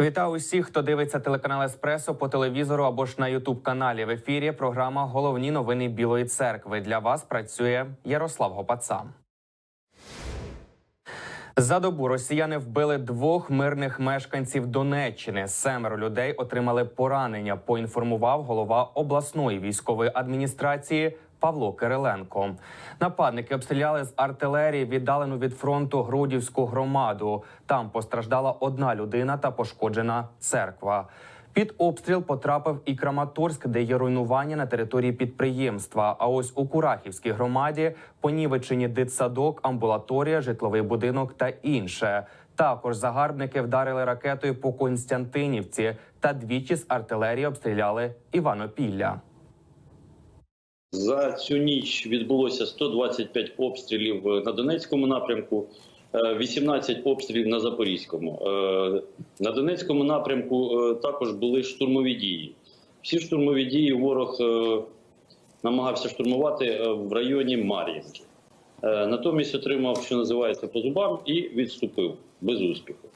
Вітаю усіх, хто дивиться телеканал Еспресо по телевізору або ж на Ютуб каналі. В ефірі програма Головні новини Білої церкви. Для вас працює Ярослав Гопаца. За добу росіяни вбили двох мирних мешканців Донеччини. Семеро людей отримали поранення. Поінформував голова обласної військової адміністрації Павло Кириленко. Нападники обстріляли з артилерії віддалену від фронту Грудівську громаду. Там постраждала одна людина та пошкоджена церква. Під обстріл потрапив і Краматорськ, де є руйнування на території підприємства. А ось у Курахівській громаді понівечені дитсадок, амбулаторія, житловий будинок та інше. Також загарбники вдарили ракетою по Константинівці та двічі з артилерії обстріляли Іванопілля. За цю ніч відбулося 125 обстрілів е, на Донецькому напрямку, е, 18 обстрілів на Запорізькому. Е, На Донецькому напрямку е, також були штурмові дії. Всі штурмові дії ворог е, намагався штурмувати е, в районі Мар'їнки. Е, Натомість отримав, що називається, по зубам і відступив без успіху.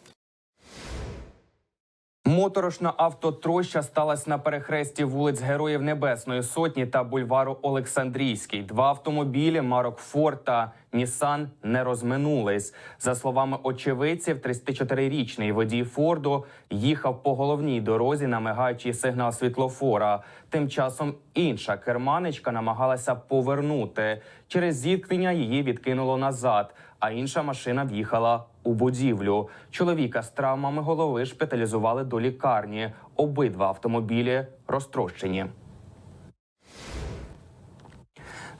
Моторошна автотроща сталася на перехресті вулиць Героїв Небесної Сотні та бульвару Олександрійський. Два автомобілі марок Форд та Нісан не розминулись. За словами очевидців, 34-річний водій Форду їхав по головній дорозі на мигаючий сигнал світлофора. Тим часом інша керманичка намагалася повернути. Через зіткнення її відкинуло назад, а інша машина в'їхала у будівлю. Чоловіка з травмами голови шпиталізували до лікарні. Обидва автомобілі розтрощені.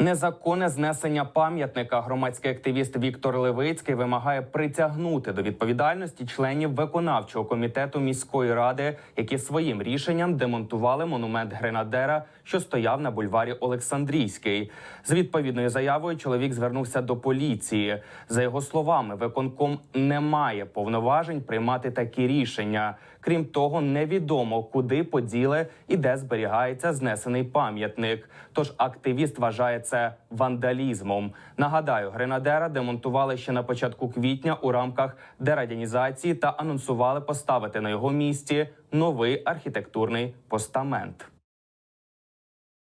Незаконне знесення пам'ятника громадський активіст Віктор Левицький вимагає притягнути до відповідальності членів виконавчого комітету міської ради, які своїм рішенням демонтували монумент гренадера, що стояв на бульварі Олександрійський. З відповідною заявою чоловік звернувся до поліції. За його словами, виконком не має повноважень приймати такі рішення. Крім того, невідомо куди поділи і де зберігається знесений пам'ятник. Тож активіст вважає це вандалізмом. Нагадаю, гренадера демонтували ще на початку квітня у рамках дерадянізації та анонсували поставити на його місці новий архітектурний постамент.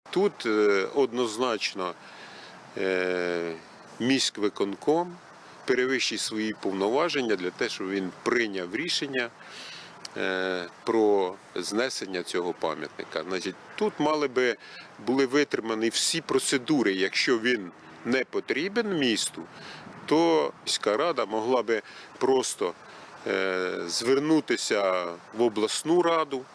Тут е, однозначно е, міськвиконком перевищить свої повноваження для того, щоб він прийняв рішення про знесення цього пам'ятника. Значить, тут мали би були витримані всі процедури. Якщо він не потрібен місту, то міська рада могла би просто е, звернутися в обласну раду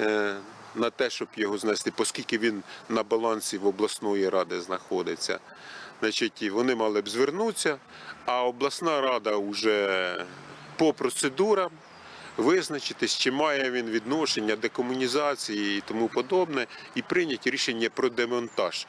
е, на те, щоб його знести, оскільки він на балансі в обласної ради знаходиться. Значить, вони мали б звернутися, а обласна рада вже по процедурам визначитись, чи має він відношення декомунізації і тому подобне, і прийняти рішення про демонтаж.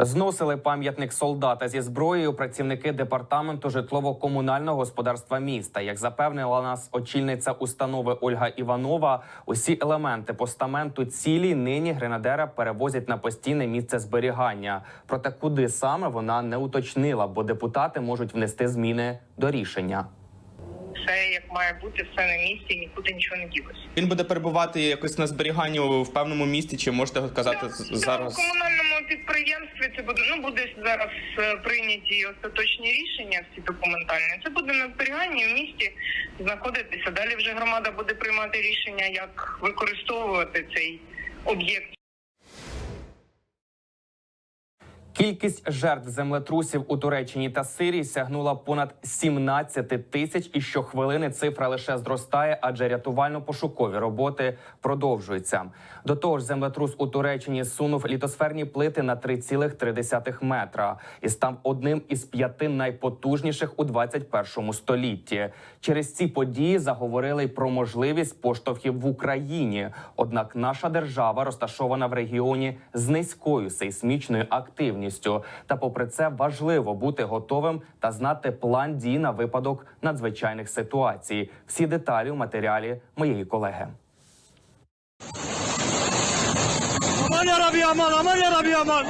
Зносили пам'ятник солдата зі зброєю працівники департаменту житлово-комунального господарства міста. Як запевнила нас очільниця установи Ольга Іванова, усі елементи постаменту цілі нині гренадера перевозять на постійне місце зберігання. Проте куди саме вона не уточнила, бо депутати можуть внести зміни до рішення. Все як має бути, все на місці, нікуди нічого не ділося. Він буде перебувати якось на зберіганні в певному місті, чи можете сказати з- Це зараз? в комунальному підприємстві це буде ну буде зараз е, прийняті остаточні рішення, всі документальні. Це буде на зберіганні в місті знаходитися. Далі вже громада буде приймати рішення, як використовувати цей об'єкт. Кількість жертв землетрусів у Туреччині та Сирії сягнула понад 17 тисяч, і щохвилини цифра лише зростає, адже рятувально-пошукові роботи продовжуються. До того ж, землетрус у Туреччині сунув літосферні плити на 3,3 метра і став одним із п'яти найпотужніших у 21 столітті. Через ці події заговорили й про можливість поштовхів в Україні. Однак наша держава розташована в регіоні з низькою сейсмічною активністю. Та, попри це, важливо бути готовим та знати план дій на випадок надзвичайних ситуацій. Всі деталі у матеріалі моєї колеги. Aman yarabbi aman aman aman.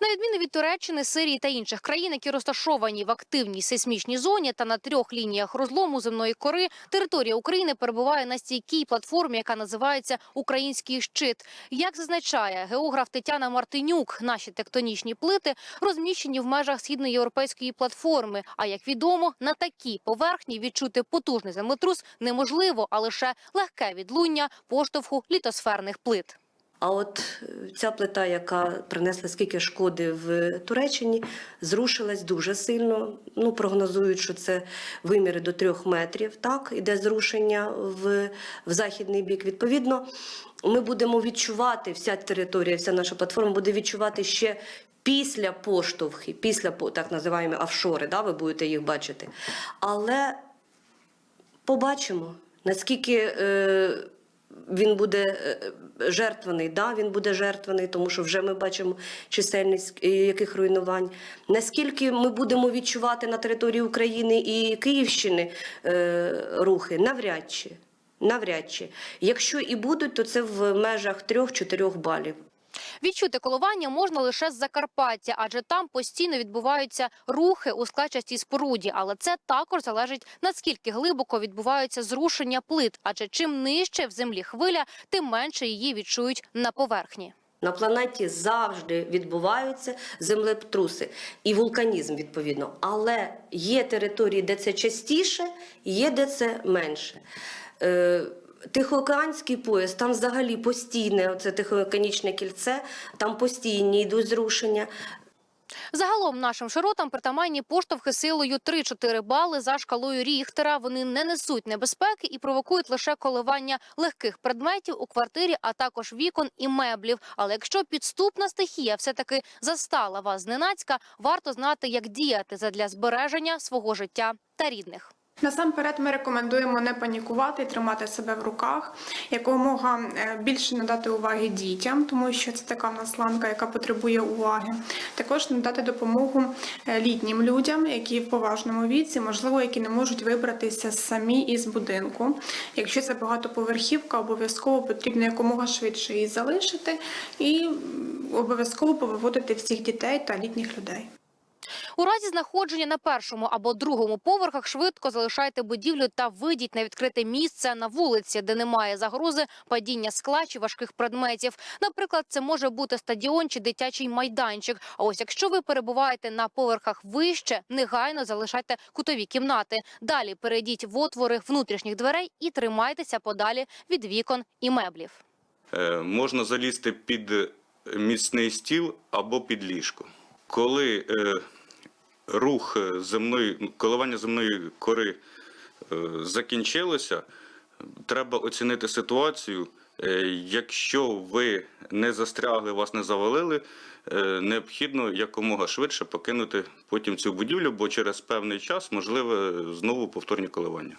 На відміну від Туреччини, Сирії та інших країн, які розташовані в активній сейсмічній зоні та на трьох лініях розлому земної кори, територія України перебуває на стійкій платформі, яка називається Український щит. Як зазначає географ Тетяна Мартинюк, наші тектонічні плити розміщені в межах східноєвропейської платформи. А як відомо, на такій поверхні відчути потужний землетрус неможливо, а лише легке відлуння поштовху літосферних плит. А от е, ця плита, яка принесла скільки шкоди в Туреччині, зрушилась дуже сильно. Ну, прогнозують, що це виміри до трьох метрів. Так, іде зрушення в, в західний бік. Відповідно, ми будемо відчувати, вся територія, вся наша платформа буде відчувати ще. Після поштовхи, після так називаємо офшори, да, ви будете їх бачити. Але побачимо, наскільки е, він буде е, жертваний. Да, він буде жертваний, тому що вже ми бачимо чисельність е, яких руйнувань. Наскільки ми будемо відчувати на території України і Київщини е, рухи, навряд чи. Навряд чи. Якщо і будуть, то це в межах 3-4 балів. Відчути коливання можна лише з Закарпаття, адже там постійно відбуваються рухи у складчастій споруді. Але це також залежить наскільки глибоко відбуваються зрушення плит. Адже чим нижче в землі хвиля, тим менше її відчують на поверхні. На планеті завжди відбуваються землетруси і вулканізм відповідно. Але є території, де це частіше, є де це менше. Тихоокеанський пояс, там взагалі постійне, оце тихоокеанічне кільце, там постійні йдуть зрушення. Загалом нашим широтам притаманні поштовхи силою 3-4 бали за шкалою Ріхтера. Вони не несуть небезпеки і провокують лише коливання легких предметів у квартирі, а також вікон і меблів. Але якщо підступна стихія все-таки застала вас зненацька, варто знати, як діяти задля збереження свого життя та рідних. Насамперед, ми рекомендуємо не панікувати, тримати себе в руках, якомога е, більше надати уваги дітям, тому що це така в нас ланка, яка потребує уваги. Також надати допомогу е, літнім людям, які в поважному віці, можливо, які не можуть вибратися самі із будинку. Якщо це багатоповерхівка, обов'язково потрібно якомога швидше її залишити і обов'язково повиводити всіх дітей та літніх людей. У разі знаходження на першому або другому поверхах швидко залишайте будівлю та вийдіть на відкрите місце на вулиці, де немає загрози падіння скла чи важких предметів. Наприклад, це може бути стадіон чи дитячий майданчик. А ось якщо ви перебуваєте на поверхах вище, негайно залишайте кутові кімнати. Далі перейдіть в отвори внутрішніх дверей і тримайтеся подалі від вікон і меблів. Е, можна залізти під міцний стіл або під ліжко. Коли е, рух е, земної, коливання земної кори е, закінчилося, треба оцінити ситуацію. Е, Якщо ви не застрягли, вас не завалили, е, необхідно якомога швидше покинути потім цю будівлю, бо через певний час можливе знову повторні коливання.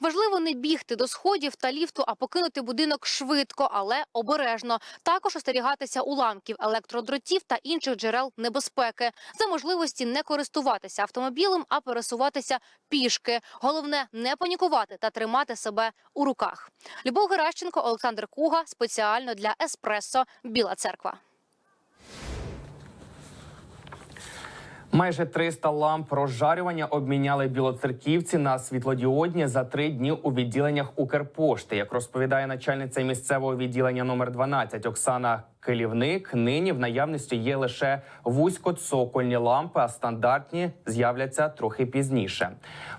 Важливо не бігти до сходів та ліфту, а покинути будинок швидко, але обережно. Також остерігатися уламків, електродротів та інших джерел небезпеки. За можливості не користуватися автомобілем, а пересуватися пішки. Головне не панікувати та тримати себе у руках. Любов Геращенко, Олександр Куга спеціально для Еспресо Біла Церква. Майже 300 ламп розжарювання обміняли білоцерківці на світлодіодні за три дні у відділеннях Укрпошти. Як розповідає начальниця місцевого відділення номер 12 Оксана Келівник, нині в наявності є лише вузькоцокольні лампи, а стандартні з'являться трохи пізніше.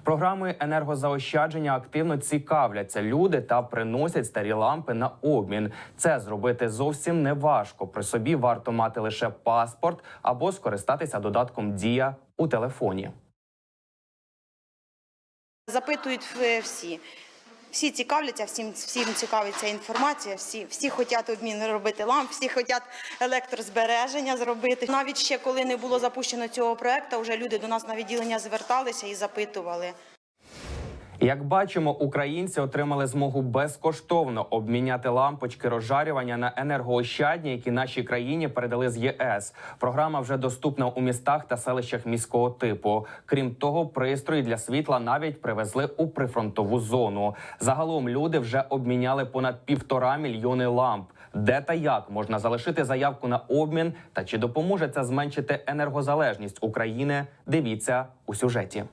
Програмою енергозаощадження активно цікавляться люди та приносять старі лампи на обмін. Це зробити зовсім не важко. При собі варто мати лише паспорт або скористатися додатком Дія у телефоні. Запитують е, всі. Всі цікавляться, всім, всім цікавиться інформація, всі, всі хочуть обмін робити ламп, всі хочуть електрозбереження зробити. Навіть ще коли не було запущено цього проекту, вже люди до нас на відділення зверталися і запитували. Як бачимо, українці отримали змогу безкоштовно обміняти лампочки розжарювання на енергоощадні, які нашій країні передали з ЄС. Програма вже доступна у містах та селищах міського типу. Крім того, пристрої для світла навіть привезли у прифронтову зону. Загалом люди вже обміняли понад півтора мільйони ламп. Де та як можна залишити заявку на обмін, та чи допоможе це зменшити енергозалежність України? Дивіться у сюжеті.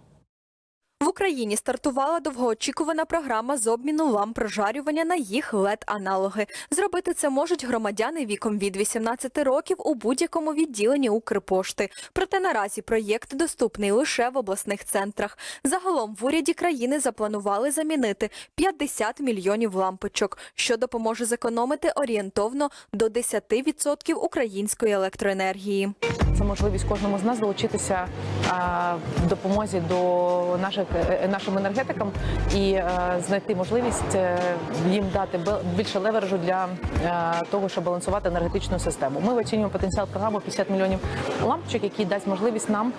Україні стартувала довгоочікувана програма з обміну ламп прожарювання на їх led аналоги Зробити це можуть громадяни віком від 18 років у будь-якому відділенні Укрпошти. Проте наразі проєкт доступний лише в обласних центрах. Загалом в уряді країни запланували замінити 50 мільйонів лампочок, що допоможе зекономити орієнтовно до 10% української електроенергії. Це можливість кожному з нас долучитися в допомозі до наших нашим енергетикам і е, знайти можливість е, їм дати більше левережу для е, того, щоб балансувати енергетичну систему. Ми оцінюємо потенціал програми 50 мільйонів лампочок, який дасть можливість нам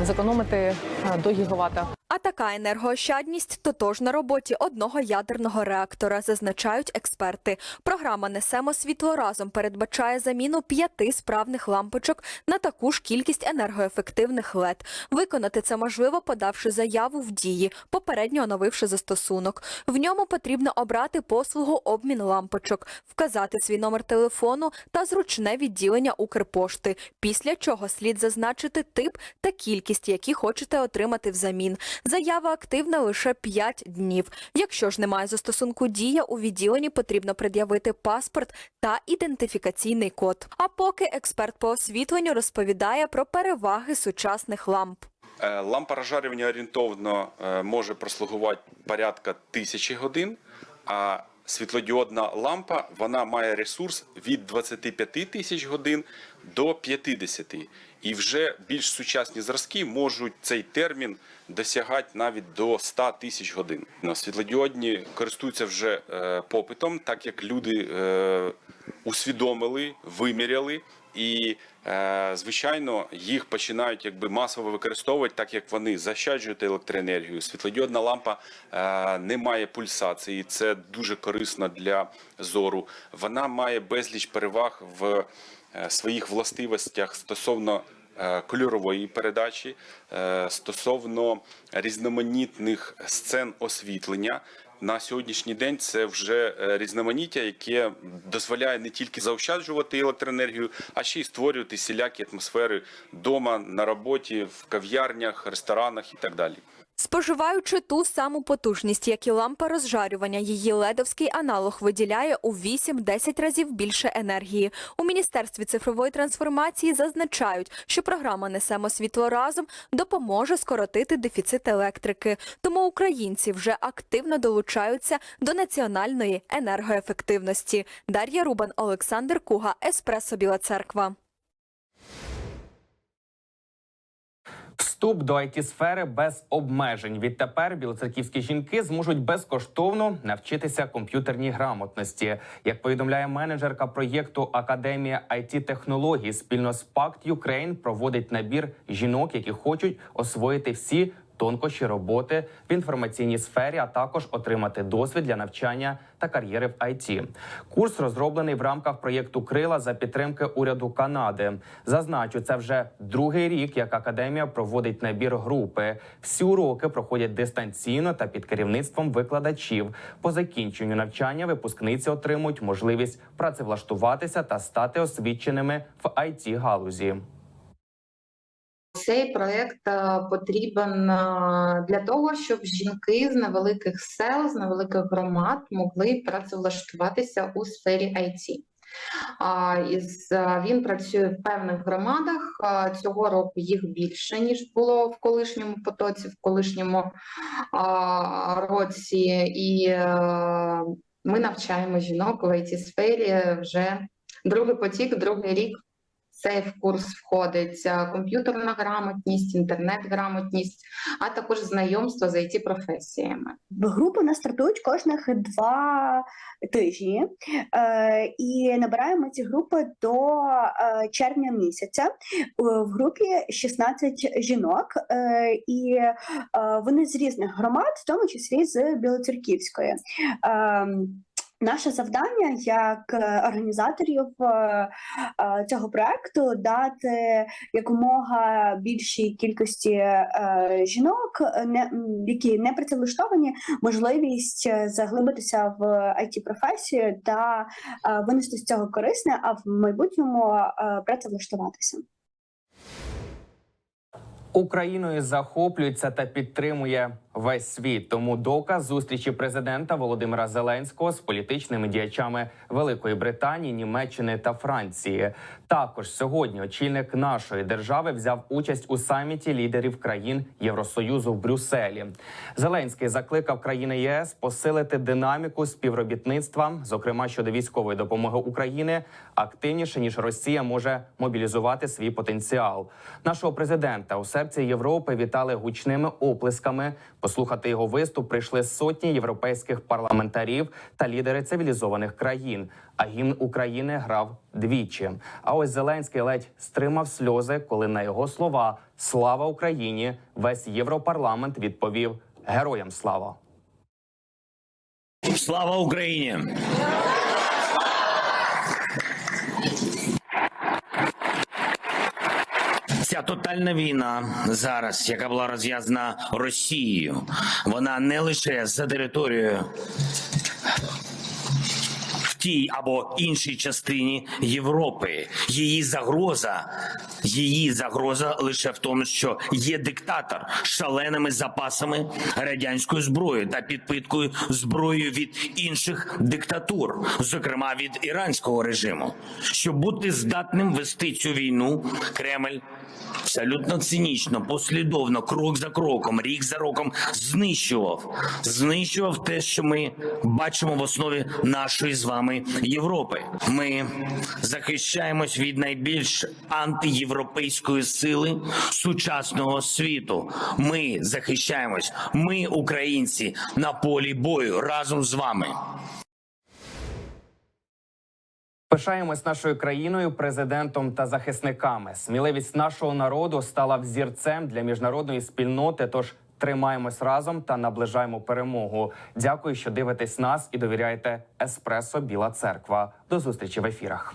е, зекономити е, до гігавата. А така енергоощадність тотож на роботі одного ядерного реактора, зазначають експерти. Програма Несемо світло разом передбачає заміну п'яти справних лампочок на таку ж кількість енергоефективних ЛЕД. Виконати це можливо, подавши заяву в дії, попередньо оновивши застосунок. В ньому потрібно обрати послугу обмін лампочок, вказати свій номер телефону та зручне відділення Укрпошти. Після чого слід зазначити тип та кількість, які хочете отримати взамін. Заява активна лише 5 днів. Якщо ж немає застосунку дія, у відділенні потрібно пред'явити паспорт та ідентифікаційний код. А поки експерт по освітленню розповідає про переваги сучасних ламп. Е, Лампа розжарювання орієнтовно е, може прослугувати порядка тисячі годин, а світлодіодна лампа вона має ресурс від 25 тисяч годин до 50. І вже більш сучасні зразки можуть цей термін досягати навіть до 100 тисяч годин. Ну, Світлодіодні користуються вже е, попитом, так як люди усвідомили, виміряли і, е, звичайно, їх починають якби масово використовувати, так як вони заощаджують електроенергію. Світлодіодна лампа е, не має пульсації, це дуже корисно для зору. Вона має безліч переваг в е, своїх властивостях стосовно. Кольорової передачі стосовно різноманітних сцен освітлення на сьогоднішній день це вже е, різноманіття, яке дозволяє не тільки заощаджувати електроенергію, а ще й створювати всілякі атмосфери вдома, на роботі, в кав'ярнях, ресторанах і так далі. Споживаючи ту саму потужність, як і лампа розжарювання, її ледовський аналог виділяє у 8-10 разів більше енергії. У Міністерстві цифрової трансформації зазначають, що програма «Несемо світло разом» допоможе скоротити дефіцит електрики. Тому українці вже активно долучаються до національної енергоефективності. Дар'я Рубан, Олександр Куга, Еспресо Біла Церква. Вступ до it сфери без обмежень. Відтепер білоцерківські жінки зможуть безкоштовно навчитися комп'ютерній грамотності. Як повідомляє менеджерка проєкту Академія it технологій спільно з Pact Ukraine проводить набір жінок, які хочуть освоїти всі. Тонкощі роботи в інформаційній сфері, а також отримати досвід для навчання та кар'єри в IT. Курс розроблений в рамках проєкту Крила за підтримки уряду Канади. Зазначу, це вже другий рік, як академія проводить набір групи. Всі уроки проходять дистанційно та під керівництвом викладачів. По закінченню навчання випускниці отримують можливість працевлаштуватися та стати освіченими в it галузі. Цей проект е, потрібен е, для того, щоб жінки з невеликих сел, з невеликих громад могли працевлаштуватися у сфері IT. Е, Він працює в певних громадах. Цього року їх більше, ніж було в колишньому потоці, в колишньому році. І ми навчаємо жінок в it сфері вже другий потік, другий рік. Цей курс входить е, комп'ютерна грамотність, інтернет-грамотність, а також знайомство з it професіями. Групи нас стартують кожних два тижні, е, і набираємо ці групи до е, червня місяця. Е, В групі 16 жінок, е, і вони з різних громад, в тому числі з Білоцерківської. Е, Наше завдання як е, організаторів е, е, цього проекту дати якомога більшій кількості жінок, які не працевлаштовані, можливість заглибитися в it професію та винести з цього корисне, а в майбутньому працевлаштуватися. Україною захоплюється та підтримує весь світ. Тому доказ зустрічі президента Володимира Зеленського з політичними діячами Великої Британії, Німеччини та Франції. Також сьогодні очільник нашої держави взяв участь у саміті лідерів країн Євросоюзу в Брюсселі. Зеленський закликав країни ЄС посилити динаміку співробітництва, зокрема щодо військової допомоги України, активніше ніж Росія може мобілізувати свій потенціал. Нашого президента у серці Європи вітали гучними оплесками. Послухати його виступ прийшли сотні європейських парламентарів та лідери цивілізованих країн. А гімн України грав двічі. А ось Зеленський ледь стримав сльози, коли на його слова Слава Україні! весь європарламент відповів Героям слава. Слава Україні! Ця тотальна війна зараз, яка була розв'язана Росією, вона не лише за територією тій або іншій частині Європи. Її загроза, її загроза лише в тому, що є диктатор з шаленими запасами радянської зброї та підпиткою зброєю від інших диктатур, зокрема від іранського режиму. Щоб бути здатним вести цю війну, Кремль абсолютно цинічно, послідовно, крок за кроком, рік за роком знищував, знищував те, що ми бачимо в основі нашої з вами Європи. Ми захищаємось від найбільш антиєвропейської сили сучасного світу. Ми захищаємось, ми, українці, на полі бою разом з вами. Пишаємось нашою країною, президентом та захисниками. Сміливість нашого народу стала взірцем для міжнародної спільноти. Тож тримаємось разом та наближаємо перемогу. Дякую, що дивитесь нас і довіряєте Еспресо Біла Церква. До зустрічі в ефірах.